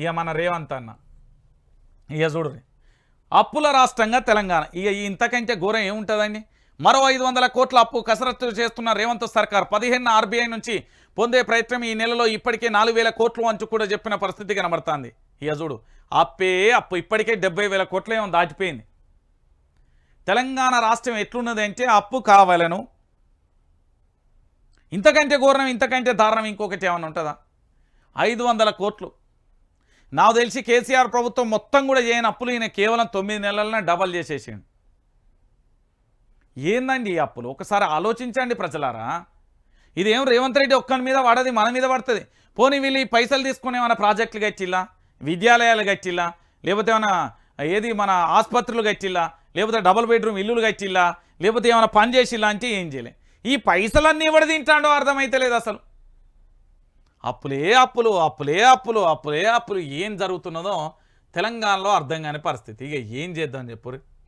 ఇక మన రేవంత్ అన్న. ఇక చూడు అప్పుల రాష్ట్రంగా తెలంగాణ. ఇక ఇంతకంటే ఘోరం ఏముంటుందండి? మరో ఐదు వందల కోట్ల అప్పు కసరత్తు చేస్తున్న రేవంత్ సర్కార్ పదిహేను ఆర్బీఐ నుంచి పొందే ప్రయత్నం ఈ నెలలో ఇప్పటికే నాలుగు వేల కోట్లు అంచు కూడా చెప్పిన పరిస్థితి కనబడుతుంది. ఇక చూడు అప్పే అప్పు ఇప్పటికే డెబ్బై వేల కోట్ల ఏమో దాటిపోయింది. తెలంగాణ రాష్ట్రం ఎట్లున్నది అంటే అప్పు కావాలను. ఇంతకంటే ఘోరం ఇంతకంటే దారుణం ఇంకొకటి ఏమైనా ఉంటుందా? ఐదు వందల కోట్లు. నాకు తెలిసి కేసీఆర్ ప్రభుత్వం మొత్తం కూడా చేయని అప్పులు ఈయన కేవలం తొమ్మిది నెలలనే డబల్ చేసేసిండు. ఏందండి ఈ అప్పులు? ఒకసారి ఆలోచించండి ప్రజలారా. ఇదేం రేవంత్ రెడ్డి ఒక్కని మీద పడది మన మీద పడుతుంది. పోనీ వీళ్ళు ఈ పైసలు తీసుకుని ఏమైనా ప్రాజెక్టులు కట్టిల్లా? విద్యాలయాలు కట్టిల్లా? లేకపోతే ఏమైనా ఏది మన ఆసుపత్రులు కట్టిల్లా? లేకపోతే డబుల్ బెడ్రూమ్ ఇల్లులు కట్టిల్లా? లేకపోతే ఏమైనా పని చేసిల్లా అంటే ఏం చేయలే. ఈ పైసలన్నీ ఎవడు తింటాడో అర్థమైతలేదు అసలు. అప్పులే అప్పులు అప్పులే అప్పులు అప్పులే అప్పులు. ఏం జరుగుతున్నదో తెలంగాణలో అర్థం కాని పరిస్థితి. ఇక ఏం చేద్దాం చెప్పురు